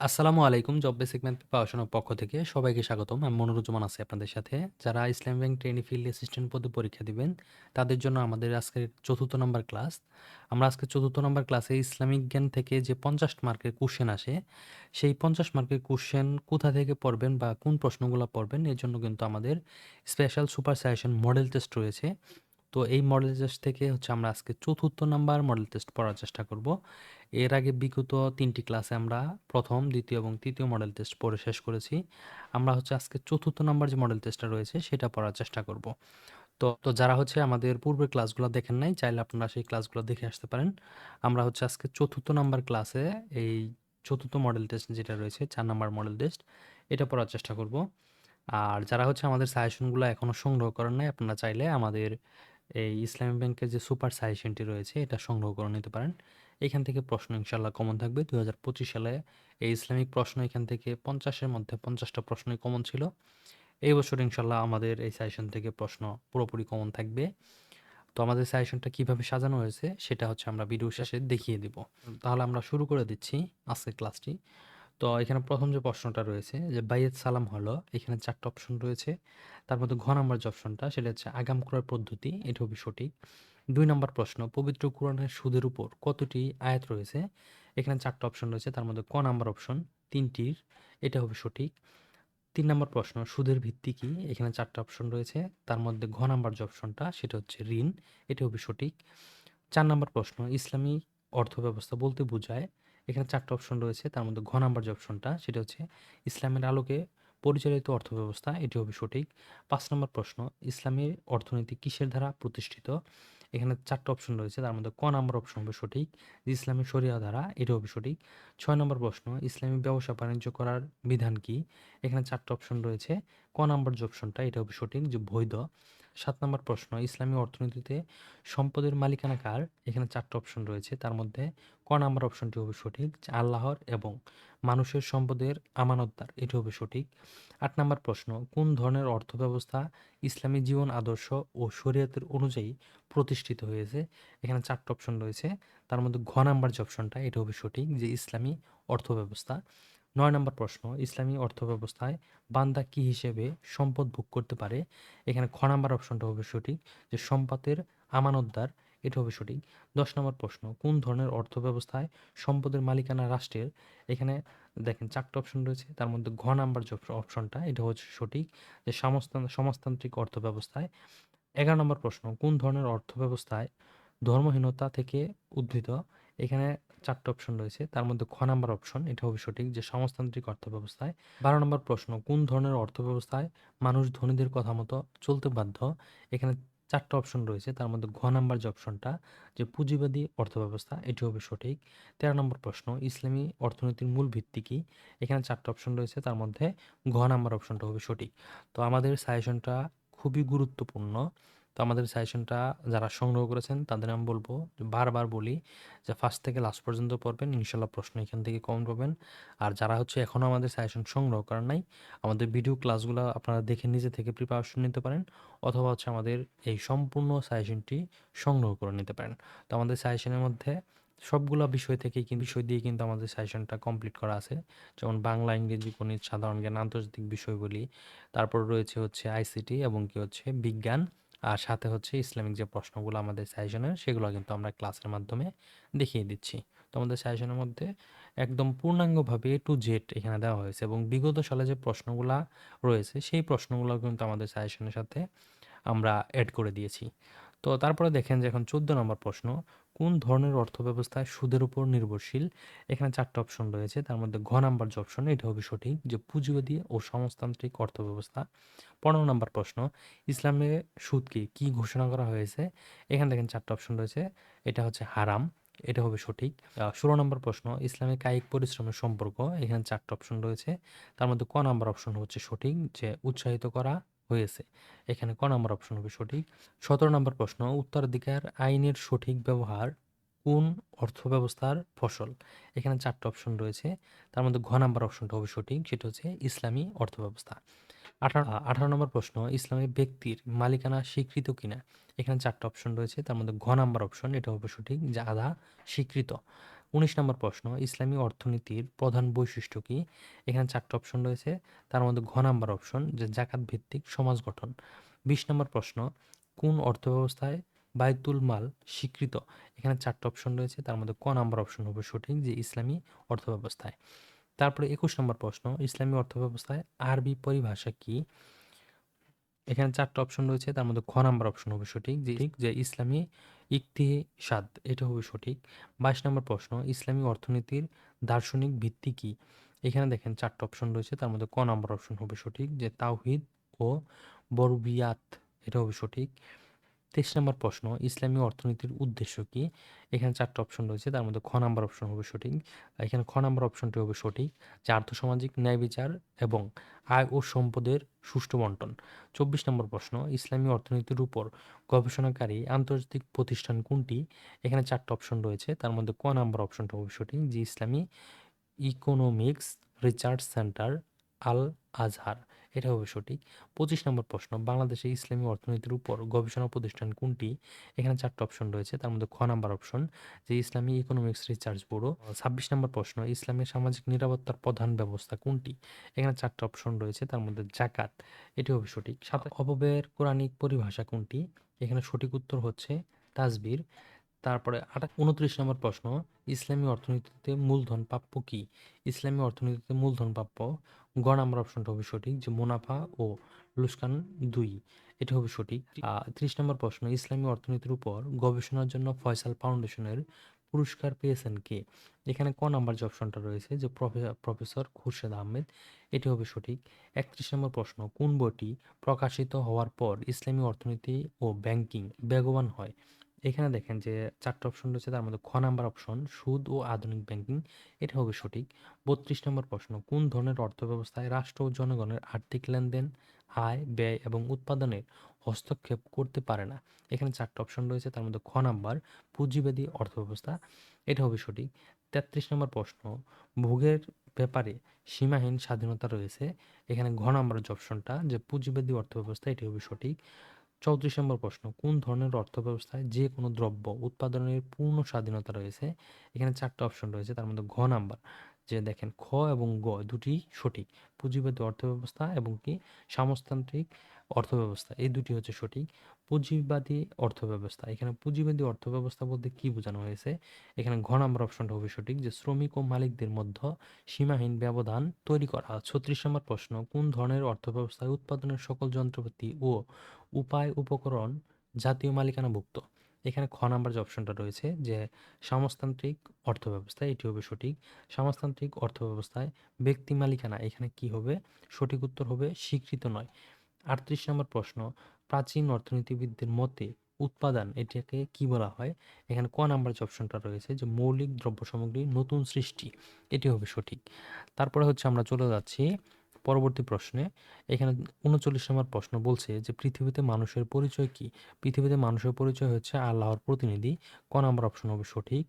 আসসালামু আলাইকুম। Job basic math প্রিপারেশনের পক্ষ থেকে সবাইকে স্বাগতম। আমি মনিরুজ্জামান আছি আপনাদের সাথে। যারা Islam bank trainee field assistant পদে পরীক্ষা দিবেন, তাদের জন্য আমাদের আজকের চতুর্থ নাম্বার ক্লাস। আমরা আজকে চতুর্থ নাম্বার ক্লাসে ইসলামিক জ্ঞান থেকে যে ৫০ মার্কের কোশ্চেন আসে, সেই ৫০ মার্কের কোশ্চেন কোথা থেকে পড়বেন বা কোন প্রশ্নগুলো পড়বেন, এর জন্য কিন্তু আমাদের special super suggestion model test রয়েছে। তো এই মডেল টেস্ট থেকে হচ্ছে আমরা আজকে চতুর্থ নাম্বার মডেল টেস্ট পড়ার চেষ্টা করব। এর আগে বিগত তিনটি ক্লাসে আমরা ১ম, ২য় এবং তৃতীয় মডেল টেস্ট পড়ে শেষ করেছি। আমরা হচ্ছে আজকে চতুর্থ নাম্বার যে মডেল টেস্টটা রয়েছে, সেটা পড়ার চেষ্টা করব। তো তো যারা হচ্ছে আমাদের পূর্বের ক্লাসগুলো দেখেন নাই, চাইলে আপনারা সেই ক্লাসগুলো দেখে আসতে পারেন। আমরা হচ্ছে আজকে চতুর্থ নাম্বার ক্লাসে এই চতুর্থ মডেল টেস্ট যেটা রয়েছে, চার নাম্বার মডেল টেস্ট, এটা পড়ার চেষ্টা করব। আর যারা হচ্ছে আমাদের সাজেশনগুলো এখনও সংগ্রহ করেন নাই, আপনারা চাইলে আমাদের এই ইসলামী ব্যাংকের যে সুপার সাজেশনটি রয়েছে, এটা সংগ্রহ করে নিতে পারেন। এখান থেকে প্রশ্ন ইনশাল্লাহ কমন থাকবে। ২০২৫ সালে এই ইসলামিক প্রশ্ন এখান থেকে পঞ্চাশের মধ্যে পঞ্চাশটা প্রশ্নই কমন ছিল। এই বছর ইনশাল্লাহ আমাদের এই সাজেশন থেকে প্রশ্ন পুরোপুরি কমন থাকবে। তো আমাদের সাজেশনটা কীভাবে সাজানো হয়েছে, সেটা হচ্ছে আমরা ভিডিও শেষে দেখিয়ে দিব। তাহলে আমরা শুরু করে দিচ্ছি আজকের ক্লাসটি। তো এখানে প্রথম যে প্রশ্নটা রয়েছে যে বাইয়েত সালাম হলো, এখানে ৪ টা অপশন রয়েছে। তার মধ্যে ঘ নাম্বার যে অপশনটা সেটা হচ্ছে আগাম ক্রয় পদ্ধতি, এটা হবে সঠিক। দুই নাম্বার প্রশ্ন পবিত্র কোরআনের সুদের উপর কতটি আয়াত রয়েছে? এখানে ৪ টা অপশন রয়েছে। তার মধ্যে ক নাম্বার অপশন তিনটির এটা হবে সঠিক। তিন নাম্বার প্রশ্ন সুদের ভিত্তি কি? এখানে ৪ টা অপশন রয়েছে। তার মধ্যে ঘ নাম্বার যে অপশনটা সেটা হচ্ছে ঋণ, এটা হবে সঠিক। চার নাম্বার প্রশ্ন ইসলামী অর্থব্যবস্থা বলতে বোঝায়? এখানে ৪ টা অপশন রয়েছে। তার মধ্যে ঘ নাম্বার যে অপশনটা সেটা হচ্ছে ইসলামের আলোকে পরিচালিত অর্থব্যবস্থা, এটি হবে সঠিক। পাঁচ নম্বর প্রশ্ন ইসলামের অর্থনীতি কিসের দ্বারা প্রতিষ্ঠিত? এখানে ৪ টা অপশন রয়েছে। তার মধ্যে ক নাম্বার অপশন হবে সঠিক। ইসলামী শরিয়া দ্বারা, এটা হবে সঠিক। ছয় নম্বর প্রশ্ন ইসলামী ব্যবসা-বাণিজ্য করার বিধান কি? এখানে ৪ টা অপশন রয়েছে। ক নাম্বার যে অপশনটা এটা হবে সঠিক যে বৈধ। ৭ নাম্বার প্রশ্ন ইসলামী অর্থনীতিতে সম্পদের মালিকানা কার? এখানে ৪ টা অপশন রয়েছে। তার মধ্যে ক নাম্বার অপশনটি হবে সঠিক আল্লাহর এবং মানুষের সম্পদের আমানতদার, এটি হবে সঠিক। আট নম্বর প্রশ্ন কোন ধরনের অর্থব্যবস্থা ইসলামী জীবন আদর্শ ও শরিয়তের অনুযায়ী প্রতিষ্ঠিত হয়েছে? এখানে ৪ টা অপশন রয়েছে। তার মধ্যে ঘ নাম্বার যে অপশনটা এটা হবে সঠিক যে ইসলামী অর্থব্যবস্থা। ৯ নম্বর প্রশ্ন ইসলামী অর্থব্যবস্থায় বান্দা কি হিসেবে সম্পদ ভোগ করতে পারে? এখানে খ নাম্বার অপশনটা হবে সঠিক যে সম্পদের আমানতদার, এটা হবে সঠিক। ১০ নম্বর প্রশ্ন কোন ধরনের অর্থব্যবস্থায় সম্পদের মালিকানা রাষ্ট্রের? এখানে দেখেন ৪ টা অপশন রয়েছে। তার মধ্যে ঘ নাম্বার যে অপশনটা এটা হচ্ছে সঠিক যে সমাজতান্ত্রিক অর্থব্যবস্থায়। ১১ নম্বর প্রশ্ন কোন ধরনের অর্থব্যবস্থায় ধর্মহীনতা থেকে উদ্ভূত? এখানে ৪ টা অপশন রয়েছে। তার মধ্যে খ নাম্বার অপশন এটা হবে সঠিক যে সমাজতান্ত্রিক অর্থব্যবস্থায়। ১২ নম্বর প্রশ্ন কোন ধরনের অর্থব্যবস্থায় মানুষ ধনীদের কথা মতো চলতে বাধ্য? এখানে চারটে অপশন রয়েছে। তার মধ্যে ঘ নাম্বার যে অপশনটা যে পুঁজিবাদী অর্থব্যবস্থা, এটি হবে সঠিক। ১৩ নম্বর প্রশ্ন ইসলামী অর্থনীতির মূল ভিত্তি কি? এখানে চারটে অপশন রয়েছে। তার মধ্যে ঘ নাম্বার অপশনটা হবে সঠিক। তো আমাদের সাজেশনটা খুবই গুরুত্বপূর্ণ। তো আমাদের সাজেশনটা যারা সংগ্রহ করেছেন তাদের আমি বলব বারবার বলি যে ফার্স্ট থেকে লাস্ট পর্যন্ত পড়বেন। ইনশাআল্লাহ প্রশ্ন এখান থেকে কমন পাবেন। আর যারা হচ্ছে এখনও আমাদের সাজেশন সংগ্রহ করার নাই, আমাদের ভিডিও ক্লাসগুলো আপনারা দেখে নিজে থেকে প্রিপারেশন নিতে পারেন অথবা হচ্ছে আমাদের এই সম্পূর্ণ সাজেশনটি সংগ্রহ করে নিতে পারেন। তো আমাদের সাজেশনের মধ্যে সবগুলো বিষয় থেকেই কিন্তু বিষয় দিয়ে কিন্তু আমাদের সাজেশনটা কমপ্লিট করা আছে। যেমন বাংলা, ইংরেজি, গণিত, সাধারণ জ্ঞান, আন্তর্জাতিক বিষয়গুলি। তারপর রয়েছে হচ্ছে আইসিটি এবং কি হচ্ছে বিজ্ঞান। আর সাথে হচ্ছে ইসলামিক যে প্রশ্নগুলো আমাদের সাজেশনের সেগুলো কিন্তু আমরা ক্লাসের মাধ্যমে দেখিয়ে দিচ্ছি। তো আমাদের সাজেশনের মধ্যে একদম পূর্ণাঙ্গভাবে টু জেড এখানে দেওয়া হয়েছে এবং বিগত সালে যে প্রশ্নগুলো রয়েছে, সেই প্রশ্নগুলো কিন্তু আমাদের সাজেশনের সাথে আমরা অ্যাড করে দিয়েছি। তো তারপরে দেখেন যে এখন ১৪ নম্বর প্রশ্ন কোন ধরনের অর্থব্যবস্থায় সুদের উপর নির্ভরশীল? এখানে চারটা অপশন রয়েছে। তার মধ্যে ঘ নাম্বার যে অপশন এটা হবে সঠিক যে পুঁজিবাদী ও সমাজতান্ত্রিক অর্থব্যবস্থা। পনেরো নাম্বার প্রশ্ন ইসলামে সুদকে কি ঘোষণা করা হয়েছে? এখানে দেখেন ৪ টা অপশন রয়েছে। এটা হচ্ছে হারাম, এটা হবে সঠিক। ষোলো নম্বর প্রশ্ন ইসলামে কায়িক পরিশ্রমের সম্পর্ক। এখানে ৪ টা অপশন রয়েছে। তার মধ্যে ক নাম্বার অপশন হচ্ছে সঠিক যে উৎসাহিত করা হয়েছে। এখানে ক নাম্বার অপশন হবে সঠিক। ১৭ নম্বর প্রশ্ন, উত্তরাধিকার আইনের সঠিক ব্যবহার কোন অর্থব্যবস্থার ফসল? এখানে চারটে অপশন রয়েছে। তার মধ্যে ঘ নাম্বার অপশনটা হবে সঠিক, সেটা হচ্ছে ইসলামী অর্থব্যবস্থা। আঠারো আ ১৮ নম্বর প্রশ্ন, ইসলামী ব্যক্তির মালিকানা স্বীকৃত কিনা? এখানে চারটে অপশন রয়েছে। তার মধ্যে ঘ নাম্বার অপশন এটা হবে সঠিক, যে আধা স্বীকৃত। উনিশ নম্বর প্রশ্ন ইসলামী অর্থনীতির প্রধান বৈশিষ্ট্য কি? এখানে চারটে অপশন রয়েছে তার মধ্যে ঘ নাম্বার অপশন যে জাকাত ভিত্তিক সমাজ গঠন। বিশ নম্বর প্রশ্ন কোন অর্থব্যবস্থায় বায়তুল মাল স্বীকৃত? এখানে চারটে অপশন রয়েছে তার মধ্যে ক নাম্বার অপশন হবে সঠিক যে ইসলামী অর্থব্যবস্থায়। তারপরে একুশ নম্বর প্রশ্ন ইসলামী অর্থব্যবস্থায় আরবি পরিভাষা কি? এখানে চারটা অপশন রয়েছে তার মধ্যে খ নাম্বার অপশন হবে সঠিক যে যে ইসলামী ইকতিসাদ, এটা হবে সঠিক। বাইশ নম্বর প্রশ্ন ইসলামী অর্থনীতির দার্শনিক ভিত্তি কি? এখানে দেখেন চারটে অপশন রয়েছে, তার মধ্যে ক নম্বর অপশন হবে সঠিক, যে তাওহিদ ও বরবিয়াত, এটা হবে সঠিক। তেইশ নম্বর প্রশ্ন, ইসলামী অর্থনীতির উদ্দেশ্য কি? এখানে চারটা অপশন রয়েছে, তার মধ্যে খ নাম্বার অপশন হবে সঠিক এখানে খ নাম্বার অপশনটি হবে সঠিক, যে আর্থসামাজিক, ন্যায় বিচার এবং আয় ও সম্পদের সুষ্ঠু বন্টন। চব্বিশ নম্বর প্রশ্ন, ইসলামী অর্থনীতির উপর গবেষণাকারী আন্তর্জাতিক প্রতিষ্ঠান কোনটি? এখানে চারটা অপশন রয়েছে, তার মধ্যে ক নাম্বার অপশনটি হবে সঠিক, যে Islami economics research centre Al Azhar এটা হবে সঠিক। পঁচিশ নম্বর প্রশ্ন, বাংলাদেশে ইসলামী অর্থনীতির উপর গবেষণা প্রতিষ্ঠান কোনটি? এখানে চারটা অপশন রয়েছে, তার মধ্যে খ নাম্বার অপশন যে ইসলামী ইকোনমিক্স রিসার্চ ব্যুরো ছাব্বিশ নম্বর প্রশ্ন, ইসলামী সামাজিক নিরাপত্তার প্রধান ব্যবস্থা কোনটি? এখানে চারটা অপশন রয়েছে, তার মধ্যে জাকাত এটি হবে সঠিক। সাত অপব্যয়ের কোরআনিক পরিভাষা কোনটি? এখানে সঠিক উত্তর হচ্ছে তাজবির তারপরে আটা, উনত্রিশ নম্বর প্রশ্ন, ইসলামী অর্থনীতিতে মূলধন প্রাপ্য কি? ইসলামী অর্থনীতিতে মূলধন প্রাপ্য গ নাম্বার অপশনটা হবে সঠিক যে মুনাফা ও লুস্কান দুই এটা হবে সঠিক। ত্রিশ নম্বর প্রশ্ন ইসলামী অর্থনীতির উপর গবেষণার জন্য ফয়সাল ফাউন্ডেশনের পুরস্কার পেয়েছেন কে? এখানে ক নাম্বার যে অপশনটা রয়েছে যে প্রফেসর খুরশেদ আহমেদ এটি হবে সঠিক। একত্রিশ নম্বর প্রশ্ন কোন বইটি প্রকাশিত হওয়ার পর ইসলামী অর্থনীতি ও ব্যাংকিং বেগবান হয়? এখানে দেখেন যে চারটা অপশন রয়েছে, তার মধ্যে খ নাম্বার অপশন সুদ ও আধুনিক ব্যাংকিং এটা হবে সঠিক। বত্রিশ নম্বর প্রশ্ন, কোন ধরনের অর্থ ব্যবস্থায় রাষ্ট্র ও জনগণের আর্থিক লেনদেন, আয়, ব্যয় এবং উৎপাদনের হস্তক্ষেপ করতে পারে না? এখানে চারটা অপশন রয়েছে, তার মধ্যে খ নাম্বার, পুঁজিবাদী অর্থব্যবস্থা, এটা হবে সঠিক। তেত্রিশ নম্বর প্রশ্ন, ভোগের ব্যাপারে সীমাহীন স্বাধীনতা রয়েছে, এখানে ঘ নাম্বার যে অপশনটা যে পুঁজিবাদী অর্থব্যবস্থা, এটি হবে সঠিক। চৌত্রিশ নম্বর প্রশ্ন, কোন ধরনের অর্থ ব্যবস্থায় যে কোনো দ্রব্য উৎপাদনের পূর্ণ স্বাধীনতা রয়েছে? এখানে চারটে অপশন রয়েছে, তার মধ্যে ঘ নাম্বার যে দেখেন খ এবং গ দুটি সঠিক, পুঁজিবাদী অর্থব্যবস্থা এবং কি সমাজতান্ত্রিক অর্থব্যবস্থা, এই দুটি হচ্ছে সঠিক। পুঁজিবাদী অর্থব্যবস্থা, এখানে পুঁজিবাদী অর্থব্যবস্থা বলতে কি বোঝানো হয়েছে? এখানে ঘ নম্বর অপশনটা হবে সঠিক, যে শ্রমিক ও মালিকদের মধ্যে সীমাহীন ব্যবধান তৈরি করা। ছত্রিশ নম্বর প্রশ্ন, কোন ধরনের অর্থব্যবস্থায় উৎপাদনের সকল যন্ত্রপাতি ও উপায় উপকরণ জাতীয় মালিকানাভুক্ত? এখানে খ নাম্বার যে অপশনটা রয়েছে যে সমাজতান্ত্রিক অর্থব্যবস্থা এটি হবে সঠিক। সমাজতান্ত্রিক অর্থব্যবস্থায় ব্যক্তি মালিকানা, এখানে কি হবে? সঠিক উত্তর হবে স্বীকৃত নয়। আটত্রিশ নম্বর প্রশ্ন, প্রাচীন অর্থনীতিবিদদের মতে উৎপাদন, এটাকে কি বলা হয়? এখানে ক নাম্বার যে অপশনটা রয়েছে যে মৌলিক দ্রব্য সামগ্রী নতুন সৃষ্টি, এটি হবে সঠিক। তারপরে হচ্ছে আমরা চলে যাচ্ছি পরবর্তী প্রশ্নে, এখানে উনচল্লিশ নম্বর প্রশ্ন বলছে যে, পৃথিবীতে মানুষের পরিচয় কি? পৃথিবীতে মানুষের পরিচয় হচ্ছে আল্লাহর প্রতিনিধি। ক নম্বর অপশন হবে সঠিক।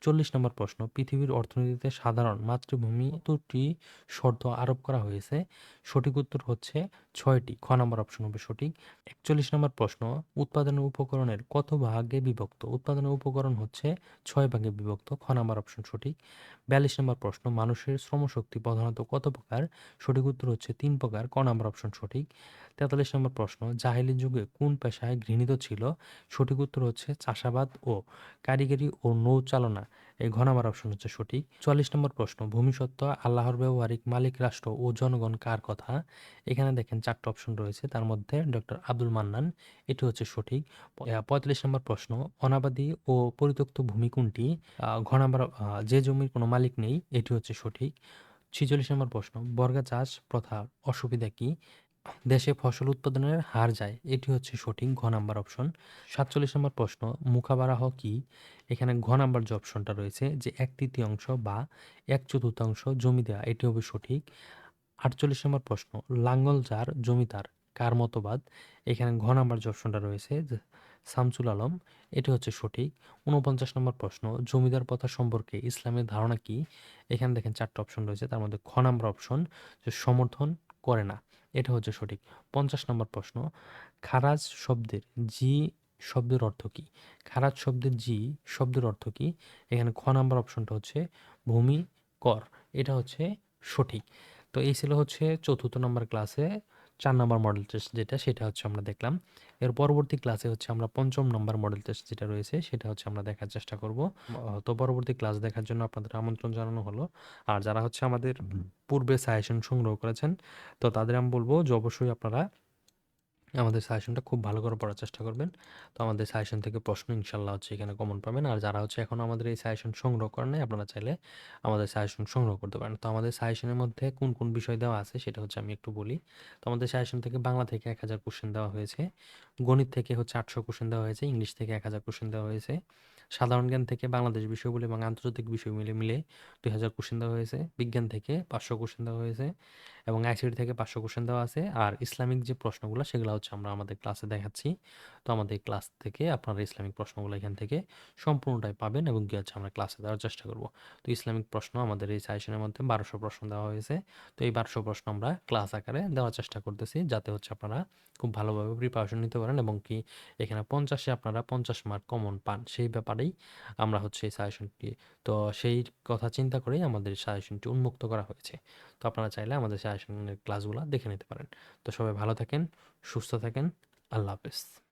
চল্লিশ নম্বর প্রশ্ন, পৃথিবীর অর্থনীতিতে সাধারণ মাতৃভূমি কতটি শর্ত আরোপ করা হয়েছে। সঠিক উত্তর হচ্ছে ছয়টি। খ নম্বর অপশন হবে সঠিক। একচল্লিশ নম্বর প্রশ্ন, উৎপাদনের উপকরণের কত ভাগে বিভক্ত? উৎপাদনের উপকরণ হচ্ছে ছয় ভাগে বিভক্ত। খ নম্বর অপশন সঠিক। বিয়াল্লিশ নম্বর প্রশ্ন, মানুষের শ্রমশক্তি প্রধানত কত প্রকার? সঠিক উত্তর হচ্ছে তিন প্রকার। ক নম্বর অপশন সঠিক। তেতাল্লিশ নম্বর প্রশ্ন, জাহিলি যুগে কোন পেশায় ঘৃণিত ছিল? সঠিক উত্তর হচ্ছে চাষাবাদ ও কারিগরি ও নৌচালনা। এই ঘ অপশন হচ্ছে সঠিক। চুয়াল্লিশ নম্বর প্রশ্ন ভূমিসত্ত্ব আল্লাহর ব্যবহারিক মালিক, রাষ্ট্র ও জনগণ কার কথা? এখানে দেখেন চারটা অপশন রয়েছে, তার মধ্যে ডক্টর আব্দুল মান্নান, এটি হচ্ছে সঠিক। পঁয়তাল্লিশ নম্বর প্রশ্ন, অনাবাদী ও পরিত্যক্ত ভূমি কোনটি? ঘ যে জমির কোনো মালিক নেই, এটি হচ্ছে সঠিক। ছিচল্লিশ নম্বর প্রশ্ন, বর্গা চাষ প্রথা অসুবিধা কি? দেশে ফসল উৎপাদনের হার যায়, এটি হচ্ছে সঠিক ঘ নাম্বার অপশন। সাতচল্লিশ নম্বর প্রশ্ন, মুখাবারাহ কি? এখানে ঘ নাম্বার যে অপশনটা রয়েছে, যে এক তৃতীয়াংশ বা এক চতুর্থাংশ জমি দেওয়া এটি হবে সঠিক। আটচল্লিশ নম্বর প্রশ্ন, লাঙ্গল যার জমিদার কার মতবাদ? এখানে ঘ নাম্বার যে অপশনটা রয়েছে, যে শামসুল আলম, এটি হচ্ছে সঠিক। উনপঞ্চাশ নম্বর প্রশ্ন, জমিদার প্রথা সম্পর্কে ইসলামের ধারণা কি? এখানে দেখেন চারটা অপশন রয়েছে, তার মধ্যে খ নাম্বার অপশন, যে সমর্থন করে না। এটা হচ্ছে সঠিক। পঞ্চাশ নম্বর প্রশ্ন, খারাজ শব্দের জি শব্দের অর্থ কী? খারাজ শব্দের জি শব্দের অর্থ কী? এখানে খ নাম্বার অপশনটা হচ্ছে ভূমি, কর। এটা হচ্ছে সঠিক। তো এই ছিল হচ্ছে চতুর্থ নম্বর ক্লাসে চার নম্বর মডেল টেস্ট যেটা, সেটা হচ্ছে আমরা দেখলাম। এর পরবর্তী ক্লাসে হচ্ছে আমরা পঞ্চম নম্বর মডেল টেস্ট যেটা রয়েছে সেটা হচ্ছে আমরা দেখার চেষ্টা করব। তো পরবর্তী ক্লাস দেখার জন্য আপনাদের আমন্ত্রণ জানানো হলো। আর যারা হচ্ছে আমাদের পূর্বে সাজেশন সংগ্রহ করেছেন তো তাদের আমি বলব যে অবশ্যই আপনারা আমাদের সাজেশনটা খুব ভালো করে পড়ার চেষ্টা করবেন। তো আমাদের সাজেশন থেকে প্রশ্ন ইনশাল্লাহ হচ্ছে এখানে কমন পাবেন। আর যারা হচ্ছে এখন আমাদের এই সাজেশন সংগ্রহ করেন নাই, আপনারা চাইলে আমাদের সাজেশন সংগ্রহ করতে পারেন। তো আমাদের সাজেশনের মধ্যে কোন কোন বিষয় দেওয়া আছে সেটা হচ্ছে আমি একটু বলি। তো আমাদের সাজেশন থেকে বাংলা থেকে এক হাজার কোশ্চেন দেওয়া হয়েছে, গণিত থেকে হচ্ছে আটশো কোশ্চেন দেওয়া হয়েছে, ইংলিশ থেকে এক হাজার কোশ্চেন দেওয়া হয়েছে, সাধারণ জ্ঞান থেকে বাংলাদেশ বিষয়গুলো এবং আন্তর্জাতিক বিষয় মিলে মিলে দুই হাজার কোশ্চেন দেওয়া হয়েছে, বিজ্ঞান থেকে পাঁচশো কোশ্চেন দেওয়া হয়েছে এবং আইসিটি থেকে পাঁচশো কোশ্চেন দেওয়া আছে। আর ইসলামিক যে প্রশ্নগুলো, সেগুলো হচ্ছে আমরা আমাদের ক্লাসে দেখাচ্ছি। তো আমাদের ক্লাস থেকে আপনারা ইসলামিক প্রশ্নগুলো এখান থেকে সম্পূর্ণটাই পাবেন এবং কি হচ্ছে আমরা ক্লাসে দেওয়ার চেষ্টা করব। তো ইসলামিক প্রশ্ন আমাদের এই সাজেশনের মধ্যে বারোশো প্রশ্ন দেওয়া হয়েছে। তো এই বারোশো প্রশ্ন আমরা ক্লাস আকারে দেওয়ার চেষ্টা করতেছি যাতে হচ্ছে আপনারা খুব ভালোভাবে প্রিপারেশন নিতে পারেন এবং কি এখানে পঞ্চাশে আপনারা পঞ্চাশ মার্ক কমন পান। সেই ব্যাপারেই আমরা হচ্ছে এই সাজেশনটি তো সেই কথা চিন্তা করেই আমাদের সাজেশনটি উন্মুক্ত করা হয়েছে। তো আপনারা চাইলে আমাদের সাজেশনের ক্লাসগুলো দেখে নিতে পারেন। তো সবাই ভালো থাকেন, সুস্থ থাকেন, আল্লাহ হাফেজ।